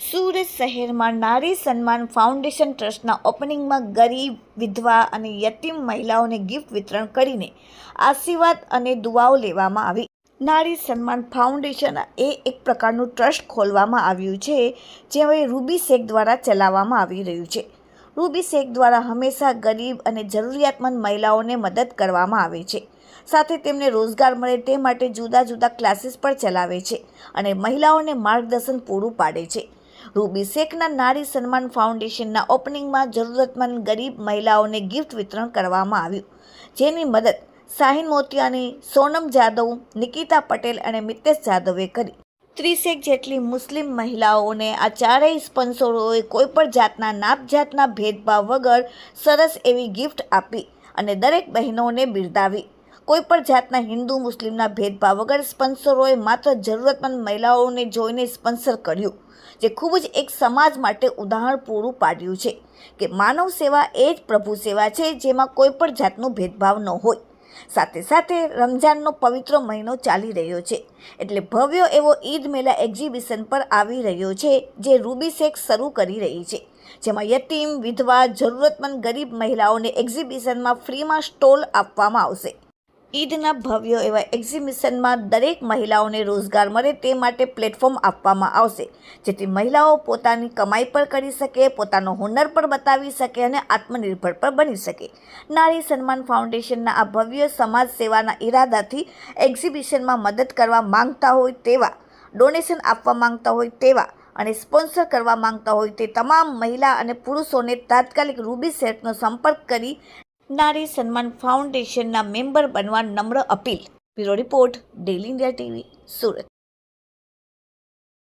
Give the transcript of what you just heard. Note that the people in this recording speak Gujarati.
સુરત શહેરમાં નારી સન્માન ફાઉન્ડેશન ટ્રસ્ટના ઓપનિંગમાં ગરીબ, વિધવા અને યતીમ મહિલાઓને ગિફ્ટ વિતરણ કરીને આશીર્વાદ અને દુઆઓ લેવામાં આવી. નારી સન્માન ફાઉન્ડેશન એ એક પ્રકારનું ટ્રસ્ટ ખોલવામાં આવ્યું છે જે હવે રૂબી શેખ દ્વારા ચલાવવામાં આવી રહ્યું છે. રૂબી શેખ દ્વારા હંમેશા ગરીબ અને જરૂરિયાતમંદ મહિલાઓને મદદ કરવામાં આવે છે. સાથે તેમને રોજગાર મળે તે માટે જુદા જુદા ક્લાસીસ પણ ચલાવે છે અને મહિલાઓને માર્ગદર્શન પૂરું પાડે છે. રૂબી શેખના નારી સન્માન ફાઉન્ડેશનના ઓપનિંગમાં જરૂરતમંદ ગરીબ મહિલાઓને ગિફ્ટ વિતરણ કરવામાં આવ્યું, જેની મદદ શાહીન મોતિયાની સોનમ જાદવ, નિકિતા પટેલ અને મિતેશ જાદવે કરી. ત્રીસેક જેટલી મુસ્લિમ મહિલાઓને આ ચારેય સ્પોન્સરોએ કોઈપણ જાતના નાપ જાતના ભેદભાવ વગર સરસ એવી ગિફ્ટ આપી અને દરેક બહેનોને બિરદાવી. કોઈપણ જાતના હિન્દુ, મુસ્લિમના ભેદભાવ વગર સ્પોન્સરોએ માત્ર જરૂરતમંદ મહિલાઓને જોઈને સ્પોન્સર કર્યું, જે ખૂબ જ એક સમાજ માટે ઉદાહરણ પૂરું પાડ્યું છે કે માનવ સેવા એ જ પ્રભુ સેવા છે જેમાં કોઈ પણ જાતનો ભેદભાવ ન હોય. સાથે સાથે રમઝાનનો પવિત્ર મહિનો ચાલી રહ્યો છે એટલે ભવ્ય એવો ઈદ મેલા એક્ઝિબિશન પર આવી રહ્યો છે જે રૂબી શેખ શરૂ કરી રહી છે. જેમાં યતીમ, વિધવા, જરૂરતમંદ ગરીબ મહિલાઓને એક્ઝિબિશનમાં ફ્રીમાં સ્ટોલ આપવામાં આવશે. ઈદના ભવ્ય એવા એક્ઝિબિશનમાં દરેક મહિલાઓને રોજગાર મળે તે માટે પ્લેટફોર્મ આપવામાં આવશે, જેથી મહિલાઓ પોતાની કમાઈ પણ કરી શકે, પોતાનો હુનર પણ બતાવી શકે અને આત્મનિર્ભર પણ બની શકે. નારી સન્માન ફાઉન્ડેશનના આ ભવ્ય સમાજ સેવાના ઈરાદાથી એક્ઝિબિશનમાં મદદ કરવા માંગતા હોય તેવા ડોનેશન આપવા માંગતા હોય તેવા અને સ્પોન્સર કરવા માંગતા હોય તે તમામ મહિલા અને પુરુષોને તાત્કાલિક રૂબી સેટનો સંપર્ક કરી નારી સન્માન ફાઉન્ડેશનના મેમ્બર બનવા નમ્ર appeal. Bureau report daily India TV Surat.